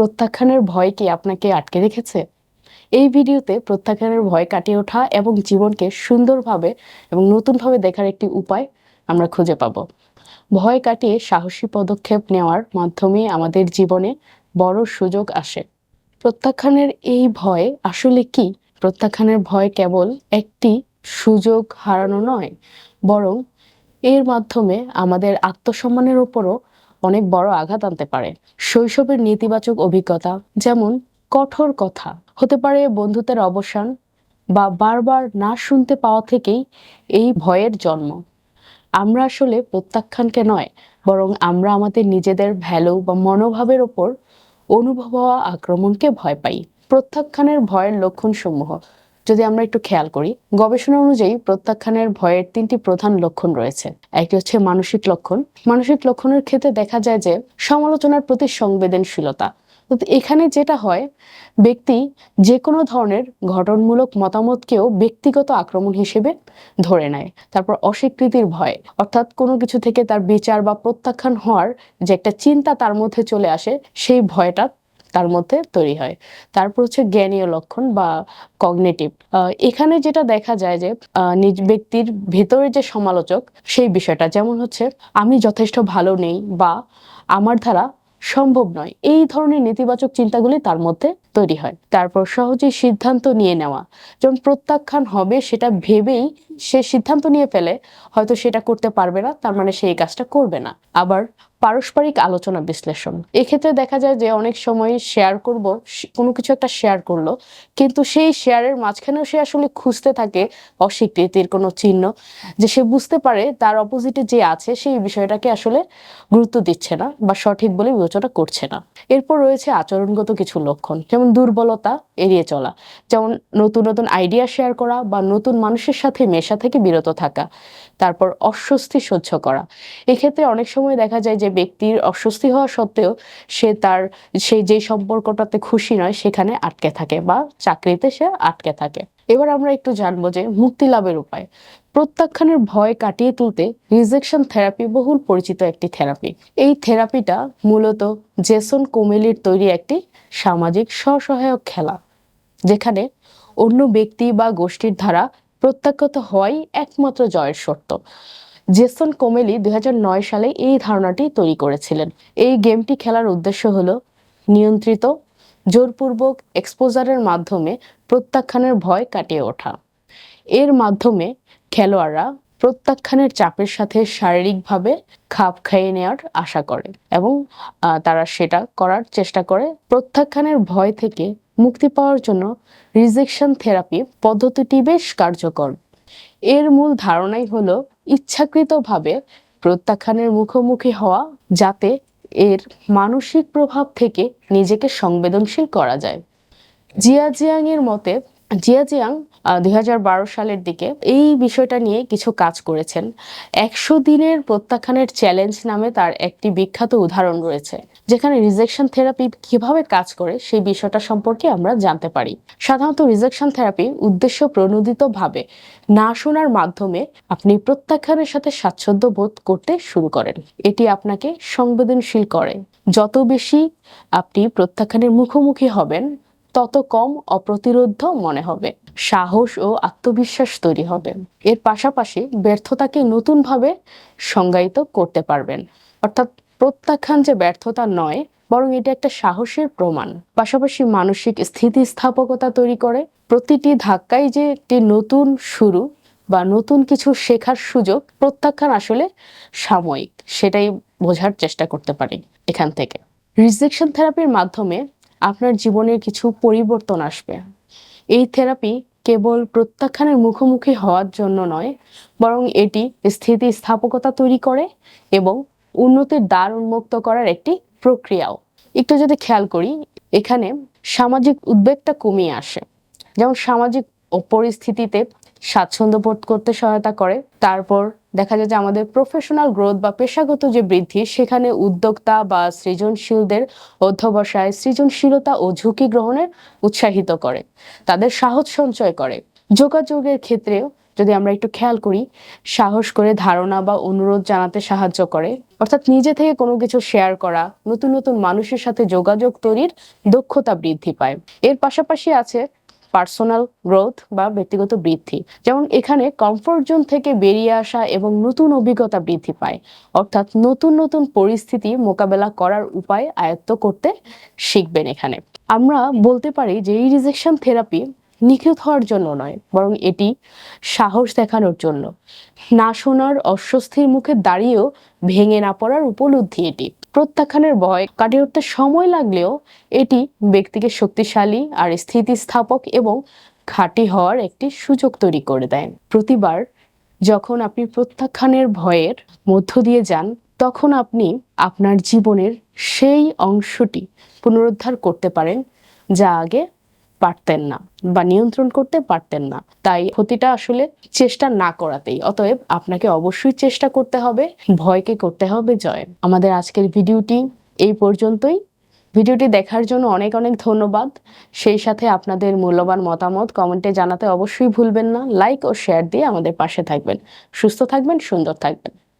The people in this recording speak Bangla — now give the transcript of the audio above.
প্রত্যাখ্যানের ভয় কি আপনাকে আটকে রেখেছে? এই ভিডিওতে প্রত্যাখ্যানের ভয় কাটিয়ে ওঠা এবং জীবনকে সুন্দরভাবে এবং নতুনভাবে দেখার একটি উপায় আমরা খুঁজে পাব। ভয় কাটিয়ে সাহসী পদক্ষেপ নেওয়ার মাধ্যমে আমাদের জীবনে বড় সুযোগ আসে। প্রত্যাখ্যানের এই ভয় আসলে কি? প্রত্যাখ্যানের ভয় কেবল একটি সুযোগ হারানো নয়, বরং এর মাধ্যমে আমাদের আত্মসম্মানের উপরও অনেক বড় আঘাত আনতে পারে। শৈশবের নেতিবাচক অভিজ্ঞতা, যেমন কঠোর কথা, হতে পারে বন্ধুত্বের অবসান বা বারবার না শুনতে পাওয়া থেকেই এই ভয়ের জন্ম। আমরা আসলে প্রত্যাখ্যানকে নয়, বরং আমরা আমাদের নিজেদের ভ্যালু বা মনোভাবের ওপর অনুভব হওয়া আক্রমণকে ভয় পাই। প্রত্যাখ্যানের ভয়ের লক্ষণ সমূহ যদি আমরা একটু খেয়াল করি, গবেষণা অনুযায়ী প্রত্যাখ্যানের ভয়ের তিনটি প্রধান লক্ষণ রয়েছে। একটি হচ্ছে মানসিক লক্ষণ। মানসিক লক্ষণের ক্ষেত্রে দেখা যায় যে সমালোচনার প্রতি সংবেদনশীলতা। এখানে যেটা হয়, ব্যক্তি যে কোনো ধরনের ঘটনমূলক মতামতকেও ব্যক্তিগত আক্রমণ হিসেবে ধরে নেয়। তারপর অস্বীকৃতির ভয়, অর্থাৎ কোনো কিছু থেকে তার বিচার বা প্রত্যাখ্যান হওয়ার যে একটা চিন্তা তার মধ্যে চলে আসে, সেই ভয়টা তার মধ্যে তৈরি হয়। তারপর হচ্ছে জ্ঞানীয় লক্ষণ বা কগনেটিভ। এখানে যেটা দেখা যায় যে নিজ ব্যক্তির ভেতরে যে সমালোচক, সেই বিষয়টা যেমন হচ্ছে, আমি যথেষ্ট ভালো নেই বা, আমার দ্বারা সম্ভব নয় এই ধরনের নেতিবাচক চিন্তাগুলি তার মধ্যে তৈরি হয়। তারপর সহজেই সিদ্ধান্ত নিয়ে নেওয়া। যেমন প্রত্যাখ্যান হবে, সেটা ভেবেই সে সিদ্ধান্ত নিয়ে ফেলে। হয়তো সেটা করতে পারবে না, তার মানে সে এই কাজটা করবে না। আবার পারস্পরিক আলোচনা বিশ্লেষণ। এক্ষেত্রে দেখা যায় যে অনেক সময় শেয়ার করব কোনো কিছু একটা শেয়ার করল, কিন্তু সেই শেয়ারের মাঝখানেও সে আসলে খুঁজতে থাকে অস্বীকৃতির কোনো চিহ্ন, যে সে বুঝতে পারে তার অপোজিটে যে আছে সেই বিষয়টাকে আসলে গুরুত্ব দিচ্ছে না বা সঠিক বলে বিবেচনা করছে না। এরপর রয়েছে আচরণগত কিছু লক্ষণ যেমন দুর্বলতা এড়িয়ে চলা, যেমন নতুন নতুন আইডিয়া শেয়ার করা বা নতুন মানুষের সাথে মেশা থেকে বিরত থাকা, তারপর অস্বস্তি সহ্য করা। এক্ষেত্রে অনেক সময় দেখা যায় যে ব্যক্তির অস্বস্তি হওয়া সত্ত্বেও সে তার সেই যে সম্পর্কটাতে খুশি নয় সেখানে আটকে থাকে বা চাকরিতে সে আটকে থাকে। এবার আমরা একটু জানব যে মুক্তি লাভের উপায়। প্রত্যাখ্যানের ভয় কাটিয়ে তুলতে রিজেকশন থেরাপি বহুল পরিচিত একটি থেরাপি। এই থেরাপিটা মূলত জেসন কোমেলির তৈরি একটি সামাজিক স্বসহায়ক খেলা, যেখানে অন্য ব্যক্তি বা গোষ্ঠীর দ্বারা প্রত্যাখ্যাত হওয়াই একমাত্র জয়ের শর্ত। জেসন কোমেলি দুই হাজার নয় সালে এই ধারণাটি তৈরি করেছিলেন। এই গেমটি খেলার উদ্দেশ্য হল নিয়ন্ত্রিত, জোরপূর্বক এক্সপোজারের মাধ্যমে প্রত্যাখ্যানের ভয় কাটিয়ে ওঠা। এর মাধ্যমে খেলোয়াড়রা প্রত্যাখ্যানের চাপের সাথে শারীরিকভাবে খাপ খাইয়ে নেওয়ার আশা করে এবং তারা সেটা করার চেষ্টা করে। প্রত্যাখ্যানের ভয় থেকে মুক্তি পাওয়ার জন্য রিজেকশন থেরাপি পদ্ধতিটি বেশ কার্যকর। এর মূল ধারণাই হলো ইচ্ছাকৃতভাবে প্রত্যাখ্যানের মুখোমুখি হওয়া যাতে এর মানসিক প্রভাব থেকে নিজেকে সংবেদনশীল করা যায়। জিয়া জিয়াং এর মতে জিয়া জিয়াং দুই হাজার বারো সালের দিকে এই বিষয়টা নিয়ে কিছু কাজ করেছেন। একশো দিনের প্রত্যাখ্যানের চ্যালেঞ্জ নামে তার একটি বিখ্যাত উদাহরণ রয়েছে, যেখানে রিজেকশন থেরাপি কীভাবে কাজ করে সেই বিষয়টা সম্পর্কে আমরা জানতে পারি। সাধারণত রিজেকশন থেরাপি উদ্দেশ্য প্রণোদিতভাবে না শোনার মাধ্যমে আপনি প্রত্যাখ্যানের সাথে স্বাচ্ছন্দ্য বোধ করতে শুরু করেন। এটি আপনাকে সংবেদনশীল করে। যত বেশি আপনি প্রত্যাখ্যানের মুখোমুখি হবেন তত কম অপ্রতিরোধ্য মনে হবে। সাহস ও আত্মবিশ্বাস তৈরি হবে। এর পাশাপাশি ব্যর্থতাকে নতুনভাবে সংজ্ঞায়িত করতে পারবেন। অর্থাৎ প্রত্যাখ্যান যে ব্যর্থতা নয়, বরং এটা একটা সাহসের প্রমাণ। পাশাপাশি মানসিক স্থিতিস্থাপকতা তৈরি করে। প্রতিটি ধাক্কায় যে একটি নতুন শুরু বা নতুন কিছু শেখার সুযোগ, প্রত্যাখ্যান আসলে সাময়িক। সেটাই বোঝার চেষ্টা করতে পারি এখান থেকে। রিজেকশন থেরাপির মাধ্যমে আপনার জীবনের কিছু পরিবর্তন আসবে। এই থেরাপি কেবল প্রত্যাখ্যানের মুখোমুখি হওয়ার জন্য নয়, বরং এটি স্থিতিস্থাপকতা তৈরি করে এবং উন্নতির দ্বার উন্মুক্ত করার একটি প্রক্রিয়াও। একটু যদি খেয়াল করি, এখানে সামাজিক উদ্বেগটা কমিয়ে আসে। যেমন সামাজিক পরিস্থিতিতে স্বাচ্ছন্দ্য বোধ করতে সহায়তা করে, তারপর দেখা যায় যে আমাদের প্রফেশনাল গ্রোথ বা পেশাগত যে বৃদ্ধি, সেখানে উদ্যোক্তা বা সৃজনশীলদের অধ্যবসায় সৃজনশীলতা ও ঝুঁকি গ্রহণের উৎসাহিত করে, তাদের সাহস সঞ্চয় করে। যোগাযোগের ক্ষেত্রেও যদি আমরা একটু খেয়াল করি, সাহস করে ধারণা বা অনুরোধ জানাতে সাহায্য করে, অর্থাৎ নিজে থেকে কোনো কিছু শেয়ার করা, নতুন নতুন মানুষের সাথে যোগাযোগ তৈরির দক্ষতা বৃদ্ধি পায়। এর পাশাপাশি আছে পার্সোনাল গ্রোথ বা ব্যক্তিগত বৃদ্ধি। যেমন এখানে কমফোর্ট জোন থেকে বেরিয়ে আসা এবং নতুন অভিজ্ঞতা বৃদ্ধি পায়। অর্থাৎ নতুন নতুন পরিস্থিতি মোকাবেলা করার উপায় আয়ত্ত করতে শিখবেন এখানে। আমরা বলতে পারি যে এই রিজেকশন থেরাপি নিখুঁত হওয়ার জন্য নয়, বরং এটি সাহস দেখানোর জন্য। না শোনার অস্বস্তির মুখে দাঁড়িয়েও ভেঙে না পড়ার উপলব্ধি এটি। প্রত্যাখ্যানের ভয় কাটিয়ে উঠতে সময় লাগলেও এটি ব্যক্তিকে শক্তিশালী আর স্থিতিস্থাপক এবং খাঁটি হওয়ার একটি সুযোগ তৈরি করে দেয়। প্রতিবার যখন আপনি প্রত্যাখ্যানের ভয়ের মধ্য দিয়ে যান, তখন আপনি আপনার জীবনের সেই অংশটি পুনরুদ্ধার করতে পারেন যা আগে পারতেন না বা নিয়ন্ত্রণ করতে পারতেন না। তাই ক্ষতিটা আসলে চেষ্টা না করাতেই। অতএব আপনাকে অবশ্যই চেষ্টা করতে হবে, ভয়কে করতে হবে জয়। আমাদের আজকের ভিডিওটি এই পর্যন্তই। ভিডিওটি দেখার জন্য অনেক অনেক ধন্যবাদ। সেই সাথে আপনাদের মূল্যবান মতামত কমেন্টে জানাতে অবশ্যই ভুলবেন না। লাইক ও শেয়ার দিয়ে আমাদের পাশে থাকবেন। সুস্থ থাকবেন, সুন্দর থাকবেন।